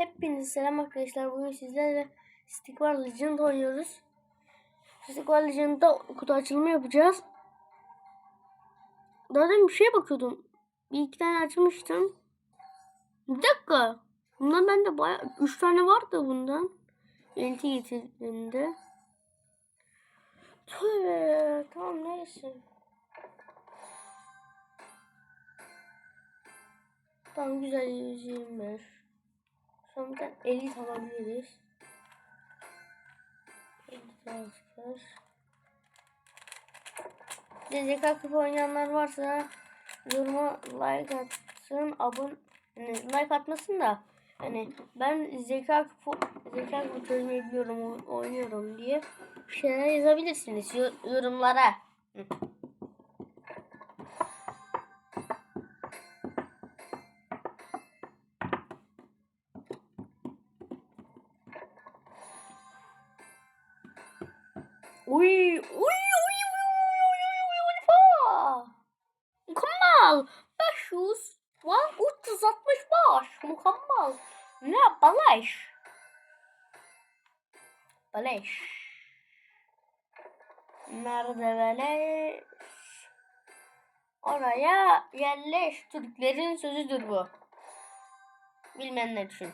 Hepinize selam arkadaşlar. Bugün sizlerle Stick War Legend oynuyoruz. Stick War Legend'da kutu açılımı yapacağız. Daha demin bir şeye bakıyordum. Bir iki tane açmıştım. Bir dakika. Bundan bende baya üç tane vardı bundan. Yenti getirdiğinde. Tövbe. Tamam neyse. Tamam güzel 125. Tane 50 alabiliriz. 50 transfer. DZK kupa oynayanlar varsa yoruma like atsın, abone yani like atmasın da hani ben zeka kupa zeka kupa çözmeyi biliyorum, oynuyorum diye bir şeyler yazabilirsiniz yo- yorumlara. Hı. Beleş. Nerede beleş? Oraya yerleş. Türklerin sözüdür bu. Bilmeyenler için.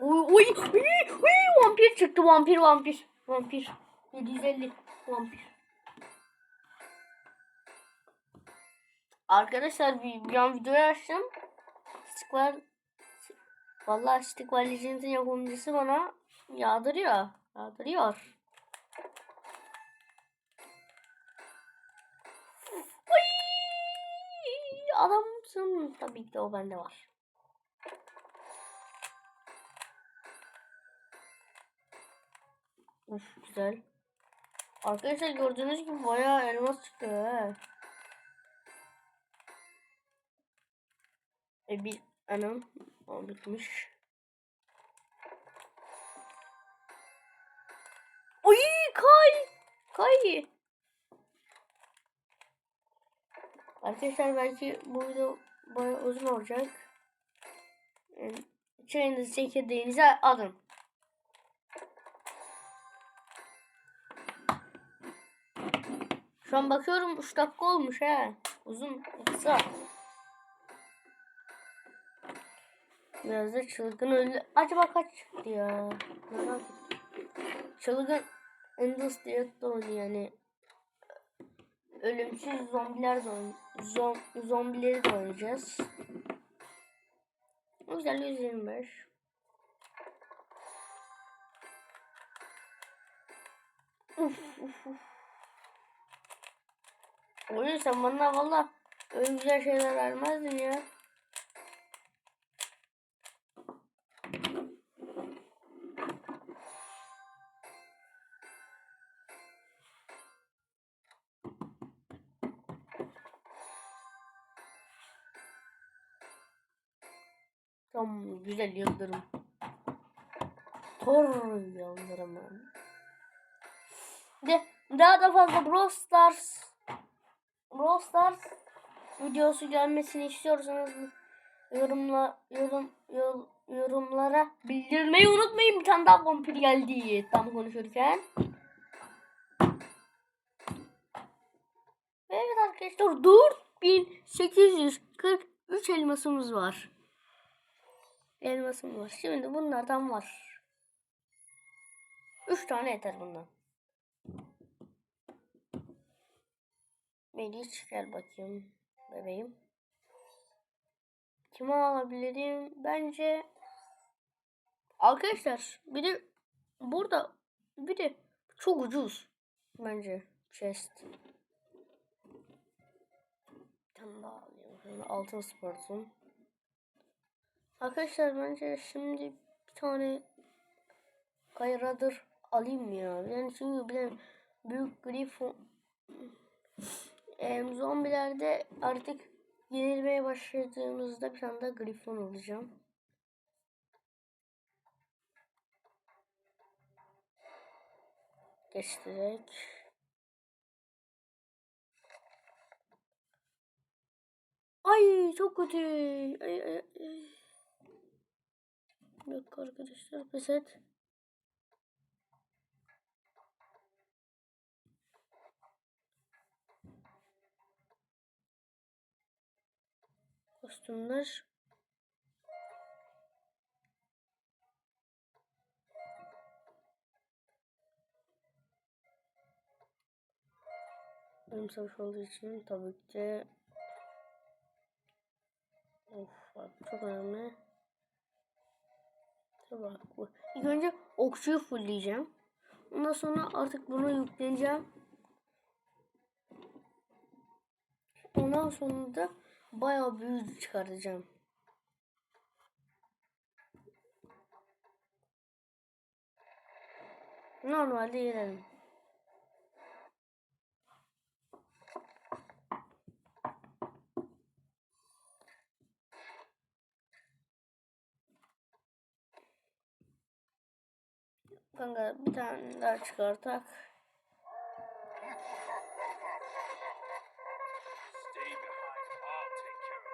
Uy uy uy vampir çıktı vampir vampir vampir 750 vampir. Arkadaşlar bir, bir an videoyu açtım. Stick var. Vallahi Stick var Legends'in yapımcısı bana yağdırıyor. Yağdırıyor. Uy, adamsın. Tabii ki o bende var. Uf güzel. Arkadaşlar gördüğünüz gibi bayağı elmas çıkıyor he. E bir anam o bitmiş. Oy kay kay. Arkadaşlar belki bu video bayağı uzun olacak. Yani çayınızı çekirdeğinizi alın. Şu an bakıyorum 3 dakika olmuş he. Uzun, kısa. Biraz da çılgın öldü. Acaba kaç çıktı ya? Merak ettim. Çılgın Endless Death'de oynuyor yani. Ölümsüz zombiler de oyn zom zombileri de oynayacağız. Güzel 125. Uf uf uf. Oyun sen bana valla öyle güzel şeyler vermezdin ya. Tam güzel yıldırım. Thor yıldırımı. De daha da fazla Brawl Stars Brawl Stars videosu gelmesini istiyorsanız yorumla yorum, yor- yorumlara bildirmeyi unutmayın. Bir tane daha vampir geldi tam konuşurken. Evet arkadaşlar 4843 elmasımız var. Elmasım var. Şimdi bunlardan var. 3 tane yeter bundan. Meriç gel bakayım bebeğim. Kimi alabilirim? Bence arkadaşlar bir de burada bir de çok ucuz bence chest. tane daha. Sonra altın sportum. Arkadaşlar bence şimdi bir tane kayradır alayım ya? Yani çünkü bir büyük grifon e, zombilerde artık yenilmeye başladığımızda bir tane de grifon alacağım. Geç. Ay çok kötü. Ay, ay, ay. Yok arkadaşlar pes et. Kostümler. Benim savaş olduğu için tabii ki Of çok önemli. Tabii bu. İlk önce okçuyu fullleyeceğim. Ondan sonra artık bunu yükleneceğim. Ondan sonra da bayağı büyük çıkartacağım. Normalde yenerim. Kanka bir tane daha çıkartak.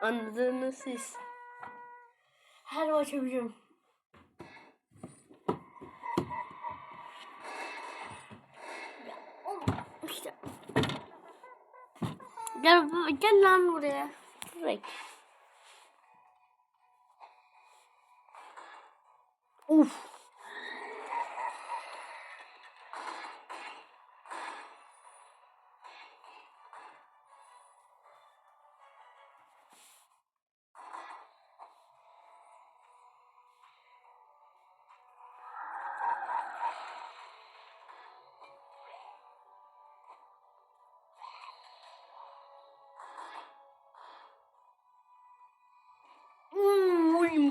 Anladınız siz. Her maç yapacağım. İşte. Gel, gel lan buraya. Direkt. Uf.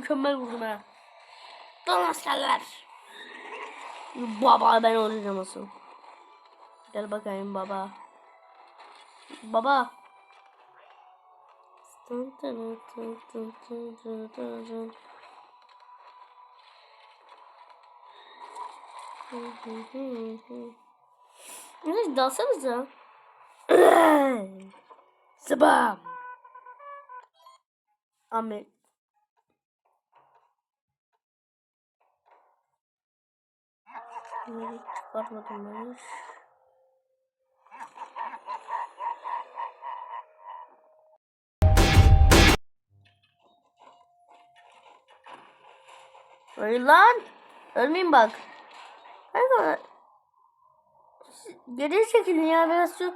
Mükemmel vurdum ha. Lan askerler. Baba ben olacağım asıl. Gel bakayım baba. Baba. Ne dalsanıza. Sabam. Ahmet. Çıkartmadım ben hiç. Hayır lan. Ölmeyin bak. Kanka. siz Geri çekilin ya biraz şu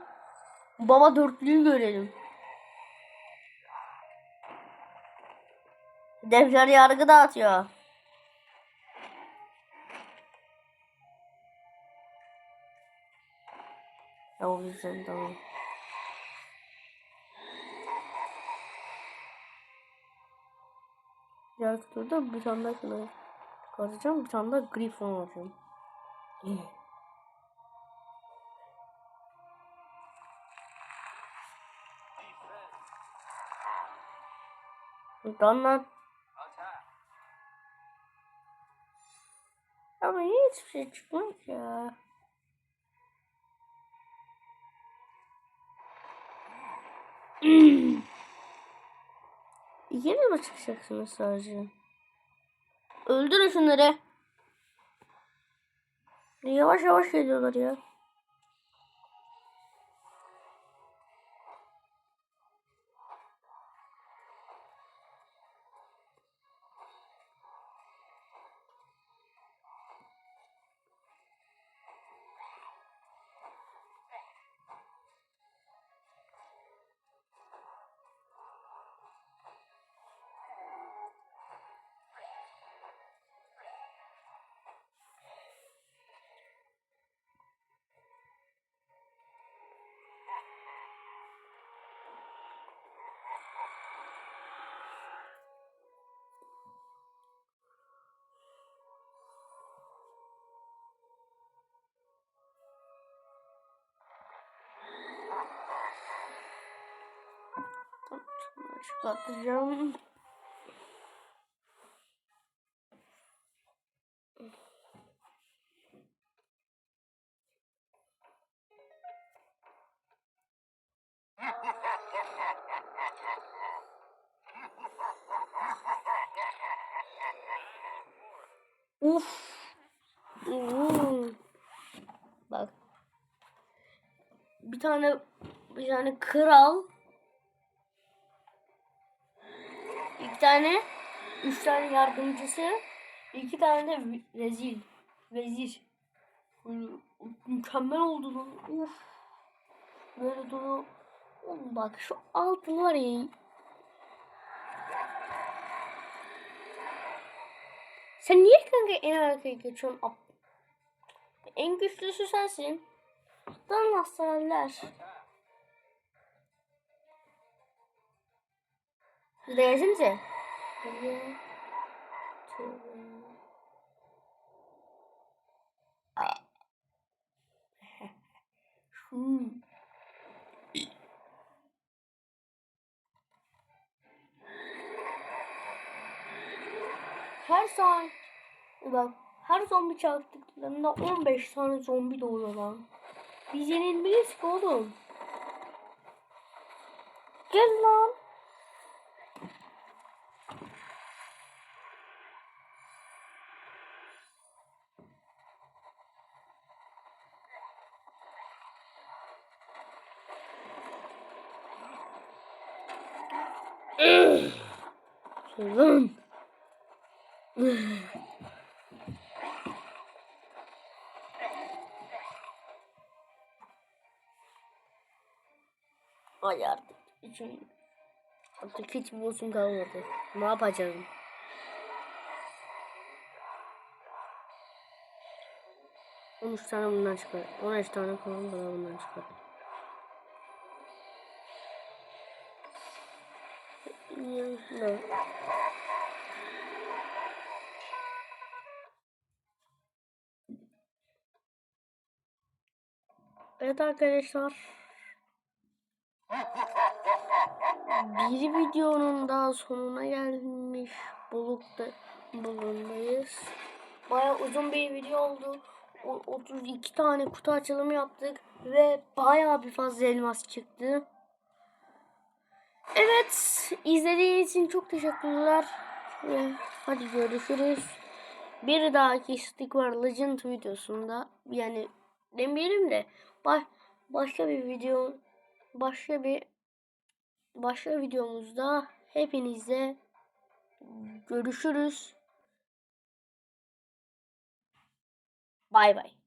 baba dörtlüğü görelim. Defter yargı dağıtıyor. Ya o yüzden tamam. Diğer turda bir tane daha şuna çıkartacağım. Bir tane daha Griffon alacağım. Defend. Lan. Ama hiçbir şey çıkmaz ya. Yine mi çıkacaksınız sadece? Öldürün şunları. Yavaş yavaş geliyorlar ya. Çıkartacağım. Uf. Hmm. Bak. Bir tane bir tane kral tane üç tane yardımcısı iki tane de ve- vezir mükemmel oldu uf. Böyle duru bak şu altı var ya. Sen niye kanka en arkaya geçiyorsun? Ap- en güçlüsü sensin. Lan hastaneler. Siz de Tövbe. Aa. Şu. Her saat bak her zombi çarptıklarında 15 tane zombi doğuyor lan. Biz yenilmeyiz ki oğlum. Gel lan. Lan. Ay artık için artık hiç boşum kalmadı. Ne yapacağım? On üç tane bundan çıkar. On üç tane falan da bundan çıkar. Ne? Evet arkadaşlar. Bir videonun daha sonuna gelmiş bulukta bulundayız. Baya uzun bir video oldu. O- 32 tane kutu açılımı yaptık ve baya bir fazla elmas çıktı. Evet, izlediğiniz için çok teşekkürler. Hadi görüşürüz. Bir dahaki Stickler Legend videosunda yani demeyelim de baş, başka bir video başka bir başka videomuzda hepinizle görüşürüz. Bay bay.